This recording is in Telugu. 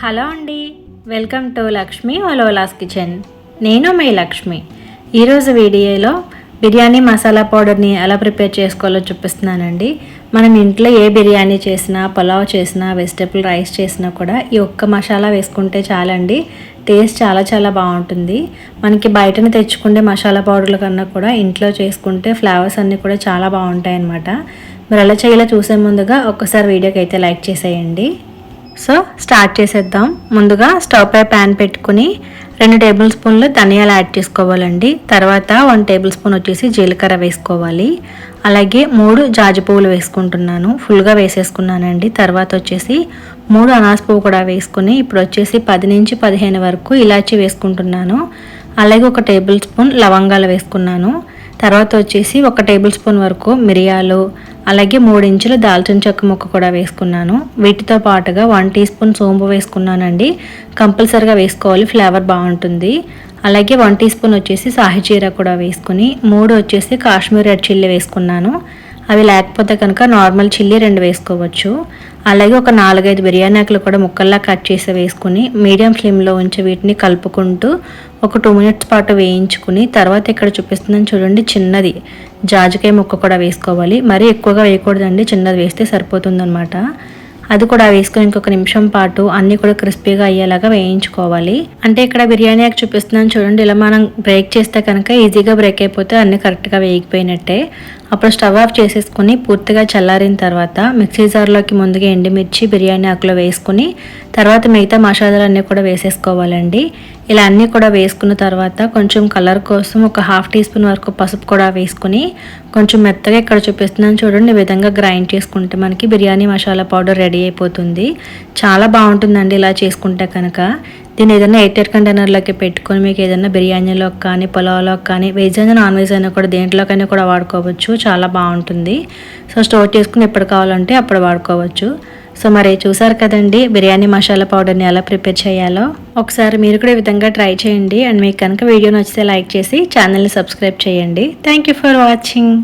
హలో అండి వెల్కమ్ టు లక్ష్మి ఒలోలాస్ కిచెన్. నేను మీ లక్ష్మి. ఈరోజు వీడియోలో బిర్యానీ మసాలా పౌడర్ని ఎలా ప్రిపేర్ చేసుకోవాలో చూపిస్తున్నానండి. మనం ఇంట్లో ఏ బిర్యానీ చేసినా పులావ్ చేసినా వెజిటేబుల్ రైస్ చేసినా కూడా ఈ ఒక్క మసాలా వేసుకుంటే చాలండి. టేస్ట్ చాలా చాలా బాగుంటుంది. మనకి బయటను తెచ్చుకుంటే మసాలా పౌడర్ల కన్నా కూడా ఇంట్లో చేసుకుంటే ఫ్లేవర్స్ అన్నీ కూడా చాలా బాగుంటాయి అన్నమాట మరి ఎలా చేయాలో చూసే ముందుగా ఒక్కసారి వీడియోకి అయితే లైక్ చేసేయండి. సో స్టార్ట్ చేసేద్దాం. ముందుగా స్టవ్ పై ప్యాన్ పెట్టుకుని రెండు టేబుల్ స్పూన్లు ధనియాలు యాడ్ చేసుకోవాలండి. తర్వాత వన్ టేబుల్ స్పూన్ వచ్చేసి జీలకర్ర వేసుకోవాలి. అలాగే మూడు జాజి పువ్వులు వేసుకుంటున్నాను. ఫుల్గా వేసేసుకున్నానండి. తర్వాత వచ్చేసి మూడు అనాస పువ్వు కూడా వేసుకుని ఇప్పుడు వచ్చేసి పది నుంచి పదిహేను వరకు ఇలాచి వేసుకుంటున్నాను. అలాగే ఒక టేబుల్ స్పూన్ లవంగాలు వేసుకున్నాను. తర్వాత వచ్చేసి ఒక టేబుల్ స్పూన్ వరకు మిరియాలు అలాగే మూడు ఇంచుల దాల్చిన చెక్క ముక్క కూడా వేసుకున్నాను. వీటితో పాటుగా వన్ టీ స్పూన్ సోంపు వేసుకున్నానండి. కంపల్సరిగా వేసుకోవాలి ఫ్లేవర్ బాగుంటుంది. అలాగే వన్ టీ స్పూన్ వచ్చేసి సాహిచీర కూడా వేసుకుని మూడు వచ్చేసి కాశ్మీర్ రెడ్ చిల్లీ వేసుకున్నాను. అవి లేకపోతే కనుక నార్మల్ చిల్లీ రెండు వేసుకోవచ్చు. అలాగే ఒక నాలుగైదు బిర్యానీ ఆకులు కూడా ముక్కల్లా కట్ చేసి వేసుకుని మీడియం ఫ్లేమ్లో ఉంచి వీటిని కలుపుకుంటూ ఒక టూ మినిట్స్ పాటు వేయించుకుని తర్వాత ఇక్కడ చూపిస్తుందని చూడండి చిన్నది. జాజికాయ ముక్క కూడా వేసుకోవాలి. మరీ ఎక్కువగా వేయకూడదండి. చిన్నది వేస్తే సరిపోతుందనమాట అది కూడా వేసుకొని ఇంకొక నిమిషం పాటు అన్నీ కూడా క్రిస్పీగా అయ్యేలాగా వేయించుకోవాలి. అంటే ఇక్కడ బిర్యానీ ఆకు చూపిస్తున్నాను చూడండి. ఇలా మనం బ్రేక్ చేస్తే కనుక ఈజీగా బ్రేక్ అయిపోతే అన్నీ కరెక్ట్గా వేగిపోయినట్టే. అప్పుడు స్టవ్ ఆఫ్ చేసేసుకుని పూర్తిగా చల్లారిన తర్వాత మిక్సీ జార్లోకి ముందుగా ఎండుమిర్చి బిర్యానీ ఆకులో వేసుకుని తర్వాత మిగతా మసాలాలన్నీ కూడా వేసేసుకోవాలండి. ఇలా అన్నీ కూడా వేసుకున్న తర్వాత కొంచెం కలర్ కోసం ఒక హాఫ్ టీ స్పూన్ వరకు పసుపు కూడా వేసుకుని కొంచెం మెత్తగా ఇక్కడ చూపిస్తున్నాను చూడండి ఈ విధంగా గ్రైండ్ చేసుకుంటే మనకి బిర్యానీ మసాలా పౌడర్ రెడీ అయిపోతుంది. చాలా బాగుంటుందండి ఇలా చేసుకుంటే కనుక. దీన్ని ఏదైనా ఎయిటెడ్ కంటైనర్లోకి పెట్టుకొని మీకు ఏదైనా బిర్యానీలో కానీ పులావ్లో కానీ వెజ్ అయినా నాన్ వెజ్ అయినా కూడా దేంట్లోకైనా కూడా వాడుకోవచ్చు. చాలా బాగుంటుంది. సో స్టోర్ చేసుకుని ఎప్పుడు కావాలంటే అప్పుడు వాడుకోవచ్చు. సో మరి చూసారు కదండి బిర్యానీ మసాలా పౌడర్ని ఎలా ప్రిపేర్ చేయాలో? ఒకసారి మీరు కూడా ఈ విధంగా ట్రై చేయండి. అండ్ మీకు కనుక వీడియో నచ్చితే లైక్ చేసి ఛానల్ని సబ్స్క్రైబ్ చేయండి. Thank you for watching